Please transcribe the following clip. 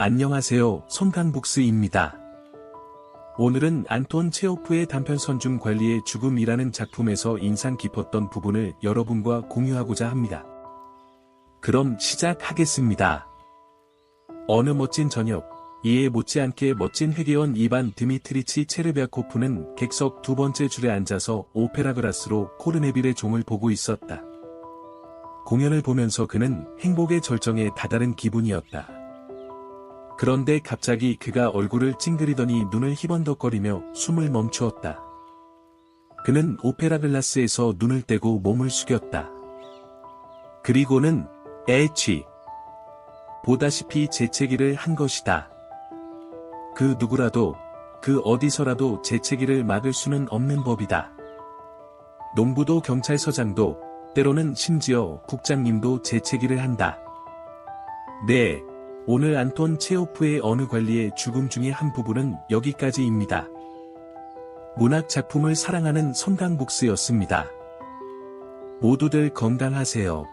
안녕하세요. 손강북스입니다. 오늘은 안톤 체오프의 단편 선 중 관리의 죽음이라는 작품에서 인상 깊었던 부분을 여러분과 공유하고자 합니다. 그럼 시작하겠습니다. 어느 멋진 저녁, 이에 못지않게 멋진 회계원 이반 드미트리치 체르비아코프는 객석 두 번째 줄에 앉아서 오페라 그라스로 코르네빌의 종을 보고 있었다. 공연을 보면서 그는 행복의 절정에 다다른 기분이었다. 그런데 갑자기 그가 얼굴을 찡그리더니 눈을 희번덕거리며 숨을 멈추었다. 그는 오페라 글라스에서 눈을 떼고 몸을 숙였다. 그리고는 에취 보다시피 재채기를 한 것이다. 그 누구라도 그 어디서라도 재채기를 막을 수는 없는 법이다. 농부도 경찰서장도 때로는 심지어 국장님도 재채기를 한다. 네, 오늘 안톤 체오프의 어느 관리의 죽음 중의 한 부분은 여기까지입니다. 문학 작품을 사랑하는 손강북스였습니다. 모두들 건강하세요.